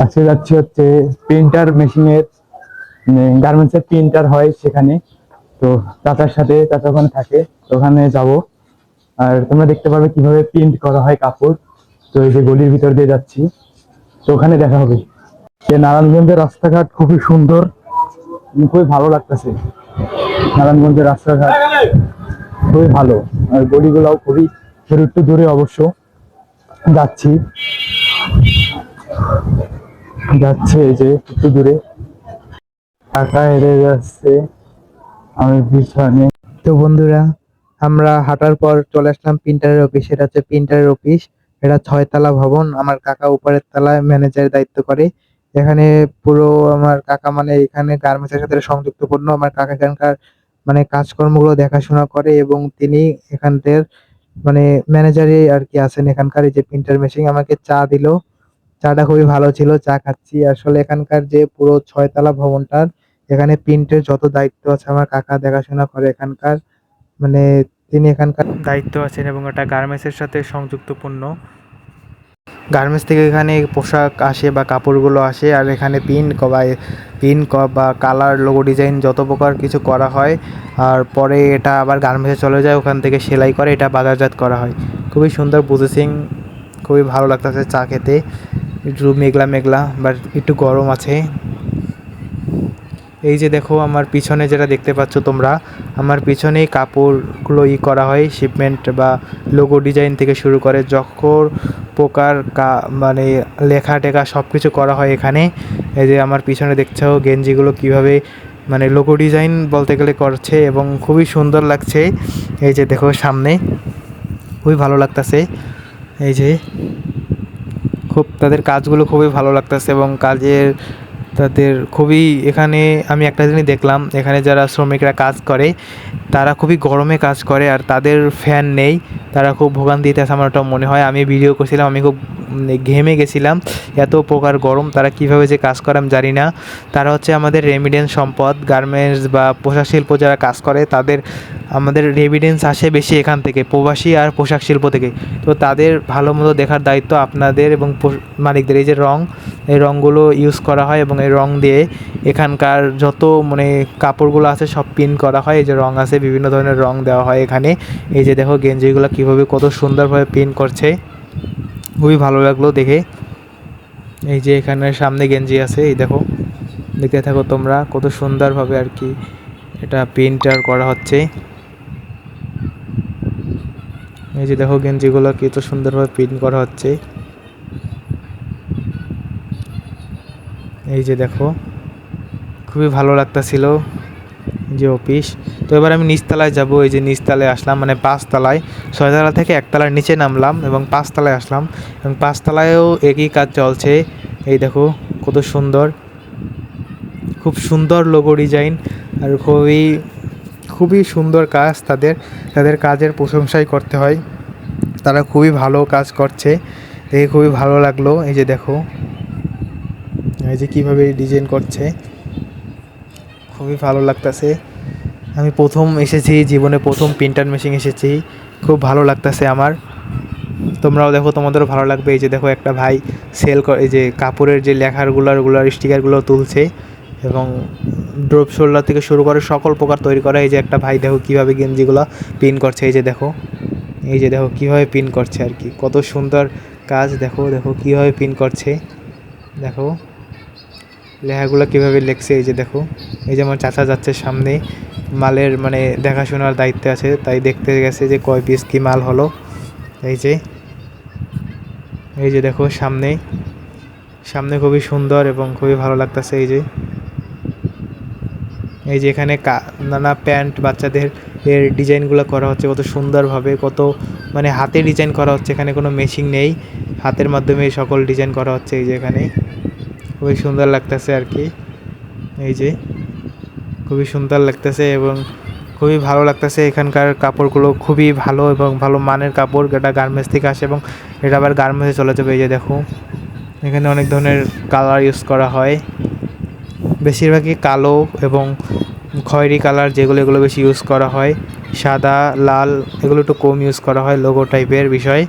আজকে যাচ্ছি হচ্ছে প্রিন্টার মেশিনের গার্মেন্টস এর প্রিন্টার হয় সেখানে। তো চাচার সাথে, চাচা ওখানে থাকে, তো ওখানে যাব। আর তোমরা দেখতে পারবে কীভাবে প্রিন্ট করা হয় কাপড়। তো এই যে গলির ভিতর দিয়ে যাচ্ছি। তো ওখানে দেখা হবে। যে নারায়ণগঞ্জের রাস্তাঘাট খুবই সুন্দর, খুবই ভালো লাগতেছে। নারায়ণগঞ্জের রাস্তাঘাট খুবই ভালো। আর গলিগুলাও খুবই একটু দূরে অবশ্য। যাচ্ছি। যাচ্ছে যে একটু দূরে। টাকা হেরে যাচ্ছে। আমি পিছনে। তো বন্ধুরা, আমরা হাঁটার পর চলে আসলাম প্রিন্টারের অফিস। এটা হচ্ছে প্রিন্টারের অফিস। এটা ছয়তলা ভবন। আমার কাকা উপরের তলায় ম্যানেজারের দায়িত্ব করে। এখানে পুরো আমার কাকা মানে এখানে গার্মেন্টসের সাথে সংযুক্তপূর্ণ। আমার কাকা এখানকার মানে কাজকর্মগুলো দেখাশোনা করে এবং তিনি এখানকার মানে ম্যানেজারে আর কি আছেন এখানকার। এই যে প্রিন্টার মেশিন আমাকে চা দিলো। চাটা খুবই ভালো ছিল, চা খাচ্ছি। আসলে এখানকার যে পুরো ছয়তলা ভবনটার, এখানে প্রিন্টের যত দায়িত্ব আছে, আমার কাকা দেখাশোনা করে এখানকার। মানে তিনি এখানকার দায়িত্ব আছেন এবং এটা গার্মেন্টসের সাথে সংযুক্তপূর্ণ। গার্মেন্টস থেকে এখানে পোশাক আসে বা কাপড়গুলো আসে, আর এখানে পিন বা পিন বা কালার, লোগো ডিজাইন যত প্রকার কিছু করা হয়, আর পরে এটা আবার গার্মেন্টসে চলে যায়, ওখান থেকে সেলাই করে এটা বাজারজাত করা হয়। খুবই সুন্দর প্রসেসিং খুবই ভালো লাগতেছে চা খেতে। একটু মেঘলা মেঘলা বাট একটু গরম আছে। এই যে দেখো, আমার পিছনে যেটা দেখতে পাচ্ছ তোমরা, আমার পিছনেই কাপড়গুলো ই করা হয় শিপমেন্ট বা লোগো ডিজাইন থেকে শুরু করে, যখন প্রকার কা মানে লেখা টেখা সব কিছু করা হয় এখানে। এই যে আমার পিছনে দেখছ গেঞ্জিগুলো কীভাবে মানে লোগো ডিজাইন বলতে গেলে করছে এবং খুবই সুন্দর লাগছে। এই যে দেখো সামনে, খুবই ভালো লাগতাছে। এই যে খুব তাদের কাজগুলো খুবই ভালো লাগতেছে এবং কাজের তাদের খুবই এখানে আমি একটা জিনিস দেখলাম, এখানে যারা শ্রমিকরা কাজ করে, তারা খুবই গরমে কাজ করে আর তাদের ফ্যান নেই, তারা খুব ভোগান্তিতে আছে আমার ওটা মনে হয়। আমি ভিডিও করছিলাম, আমি খুব ঘেমে গেছিলাম, এত প্রকার গরম, তারা কীভাবে যে কাজ করে আমি জানি না। তারা হচ্ছে আমাদের রেমিডেন্স সম্পদ গার্মেন্টস বা পোশাক শিল্প যারা কাজ করে, তাদের, আমাদের রেমিডেন্স আসে বেশি এখান থেকে, প্রবাসী আর পোশাক শিল্প থেকে। তো তাদের ভালো মতো দেখার দায়িত্ব আপনাদের এবং মালিকদের, এই যে রং এই রঙগুলো ইউজ করা হয় এবং এই রং দিয়ে এখানকার যত মানে কাপড়গুলো আছে সব পিন করা হয়। এই যে রং আছে, বিভিন্ন ধরনের রং দেওয়া হয় এখানে। এই যে দেখো গেঞ্জিগুলো কীভাবে কত সুন্দরভাবে পিন করছে। খুবই ভালো লাগল দেখে। এই যে এখানে সামনে গেঞ্জি আছে, এই দেখো। দেখতে থাকো তোমরা, কত সুন্দরভাবে আর কি এটা প্রিন্টার করা হচ্ছে। এই যে দেখো গেঞ্জিগুলো কত সুন্দরভাবে প্রিন্ট করা হচ্ছে। এই যে দেখো, খুবই ভালো লাগতাছিল যে অফিস। তো এবার আমি নিচতলায় যাব, এই যে নিচতলায় আসলাম মানে পাঁচতলায়। ছয়তলা থেকে একতলার নিচে নামলাম এবং পাঁচতলায় আসলাম। এবং পাঁচতলায়ও একই কাজ চলছে। এই দেখো, কত সুন্দর। খুব সুন্দর লোগো ডিজাইন আর খুবই খুবই সুন্দর কাজ তাদের। তাদের কাজের প্রশংসাই করতে হয়। তারা খুবই ভালো কাজ করছে। দেখে খুবই ভালো লাগল। এই যে দেখো এই যে কীভাবে ডিজাইন করছে, খুবই ভালো লাগতেছে। আমি প্রথম এসেছি, জীবনে প্রথম প্রিন্টার মেশিন এসেছি, খুব ভালো লাগতাছে আমার। তোমরাও দেখো, তোমাদেরও ভালো লাগবে। এই যে দেখো একটা ভাই সেল এই যে কাপড়ের যে লেখারগুলো ওগুলোর স্টিকারগুলো তুলছে এবং ড্রপ শোল্ডার থেকে শুরু করে সকল প্রকার তৈরি করা। এই যে একটা ভাই দেখো কীভাবে গেঞ্জিগুলো পিন করছে, এই যে দেখো। এই যে দেখো কীভাবে পিন করছে আর কি। কত সুন্দর কাজ, দেখো দেখো কীভাবে পিন করছে। দেখো। লেখাগুলো কীভাবে লেখছে, এই যে দেখো। এই যে আমার চাচা যাচ্ছে সামনে, মালের মানে দেখাশোনার দায়িত্বে আছে, তাই দেখতে গেছে যে কয় পিস কী মাল হলো। এই যে এই যে দেখো সামনে সামনে খুবই সুন্দর এবং খুবই ভালো লাগতেছে, এই যে। এই যে এখানে নানা প্যান্ট বাচ্চাদের এর ডিজাইনগুলো করা হচ্ছে, কত সুন্দরভাবে, কত মানে হাতে ডিজাইন করা হচ্ছে, এখানে কোনো মেশিন নেই। হাতের মাধ্যমে সকল ডিজাইন করা হচ্ছে, এই যে এখানে। খুবই সুন্দর লাগতেছে আর কি। এই যে, খুবই সুন্দর লাগতেছে এবং খুবই ভালো লাগতেছে এখানকার কাপড়গুলো। খুবই ভালো এবং ভালো মানের কাপড় এটা গার্মেন্টস থেকে আসে এবং এটা আবার গার্মেন্টসে চলে যাবে, এই যে দেখো। এখানে অনেক ধরনের কালার ইউজ করা হয়। বেশিরভাগই কালো এবং খয়েরি কালার যেগুলো, এগুলো বেশি ইউজ করা হয়। সাদা, লাল, এগুলো একটু কম ইউজ করা হয়, লোগো টাইপের বিষয়।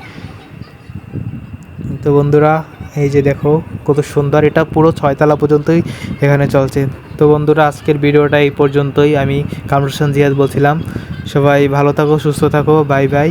তো বন্ধুরা এই যে দেখো, কত সুন্দর, এটা পুরো ছয়তলা পর্যন্তই এখানে চলছে। তো বন্ধুরা, আজকের ভিডিওটা এই পর্যন্তই। আমি কামরুসান জিয়াদ বলছিলাম। সবাই ভালো থাকো, সুস্থ থাকো, বাই বাই।